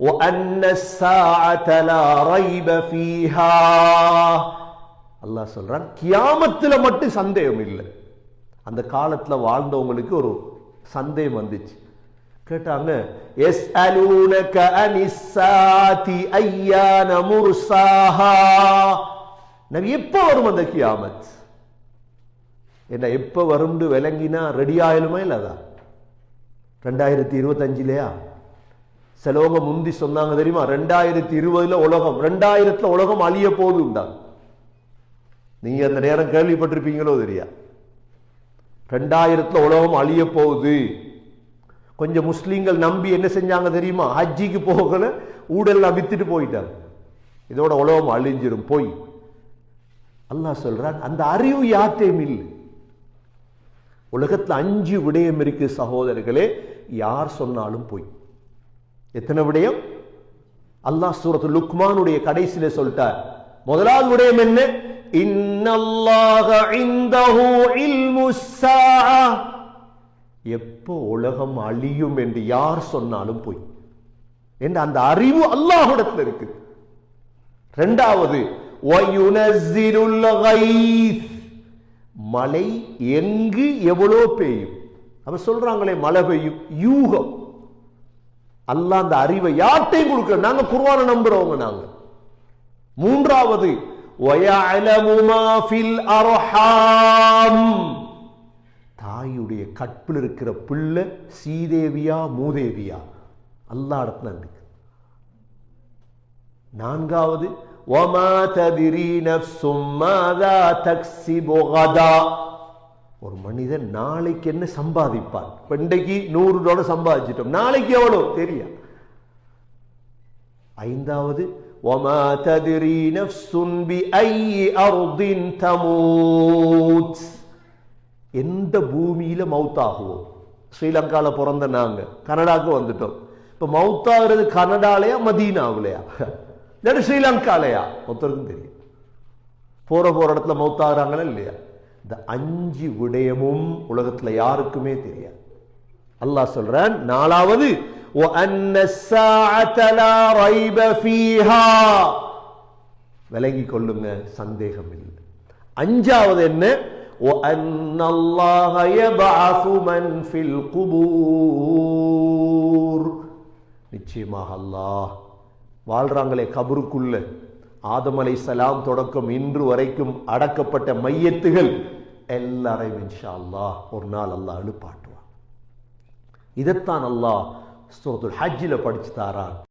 وأن الساعة لا ريب فيها அல்லாஹ் சொல்றான் கியாமத்துல மட்டும் சந்தேகம் இல்லை அந்த காலத்துல வாழ்ந்தவங்களுக்கு ஒரு சந்தேகம் வந்துச்சு கேட்டாங்க எஸ் அலூனக அனிசாதி ஐயான முர்சாஹா நபி எப்ப வரும் அந்த கியாமத் என்ன எப்ப வரும்னு விளங்கினா ரெடி ஆயிலுமா இல்லதா ரெண்டாயிரத்தி இருபத்தஞ்சிலையா சிலவங்க முந்தி சொன்னாங்க தெரியுமா? ரெண்டாயிரத்தி இருபதுல உலகம் ரெண்டாயிரத்துல உலகம் அழிய போகுதுண்டாங்க நீங்க அந்த நேரம் கேள்விப்பட்டிருப்பீங்களோ தெரியா? ரெண்டாயிரத்துல உலகம் அழிய போகுது. கொஞ்சம் முஸ்லீம்கள் நம்பி என்ன செஞ்சாங்க தெரியுமா? ஹஜ்ஜிக்கு போகல ஊடெல்லாம் வித்துட்டு போயிட்டாங்க. இதோட உலகம் அழிஞ்சிரும் போய். அல்லாஹ் சொல்றான் அந்த அறிவு யாத்தையும் இல்லை. உலகத்துல அஞ்சு விடயம் இருக்கு சகோதரர்களே யார் சொன்னாலும் போய். எத்தனை விடயம்? அல்லாஹ் சூரத்து லுக்மானுடைய கடைசியில சொல்லிட்டார். முதலாவது விடயம் என்ன? இன்னல்லாஹ இந்தஹு இல்முஸ் எப்போ உலகம் அழியும் என்று யார் சொன்னாலும் போய். என்ற அந்த அறிவு அல்லாஹ்விடத்தில் இருக்கு. ரெண்டாவது மழை எங்கு எவ்வளோ பெய்யும்? அவ சொல்றாங்களே மழை பெய்யும். யூகம். அல்லா அந்த அறிவை யார்ட்டையும் கொடுக்க நாங்க குருவான நம்புறவங்க நாங்க. மூன்றாவது தாயுடைய கற்பில் இருக்கிற பிள்ளை சீதேவியா மூதேவியா. அல்லா இடத்துல இருக்கு நான்காவது ஒமா ததிரி நப்சும் மாதா தக்சி ஒரு மனிதன் நாளைக்கு என்ன சம்பாதிப்பான் இப்ப இன்றைக்கு நூறு டாலர் சம்பாதிச்சிட்டோம் நாளைக்கு எவ்வளோ தெரியா ஐந்தாவது وَمَا تَدْرِي نَفْسٌ بِأَيِّ أَرْضٍ تَمُوتُ எந்த பூமியில மவுத்தாகுவோம் ஸ்ரீலங்கால பிறந்த நாங்க கனடாக்கு வந்துட்டோம் இப்ப மவுத்தாகிறது கனடாலயா மதீனாவிலையா இல்லாட்டி ஸ்ரீலங்காலையா ஒருத்தருக்கும் தெரியும் போற போற இடத்துல மவுத்தாகிறாங்களா இல்லையா இந்த அஞ்சு விடயமும் உலகத்தில் யாருக்குமே தெரியாது. அல்லாஹ் சொல்றான் நாலாவது விலகி கொள்ளுங்க சந்தேகம் இல்லை. அஞ்சாவது என்ன? நிச்சயமாக அல்லாஹ் வாழ்றாங்களே கபருக்குள்ள. ஆதம் அலை சலாம் தொடக்கம் இன்று வரைக்கும் அடக்கப்பட்ட மையத்துகள் எல்லாரையும் இன்ஷா அல்லாஹ் ஒரு நாள் அல்லாஹ் எழுப்பாட்டுவான். இதைத்தான் அல்லாஹ் சூரத்துல் ஹஜ்ஜில் படிச்சு தாரான்.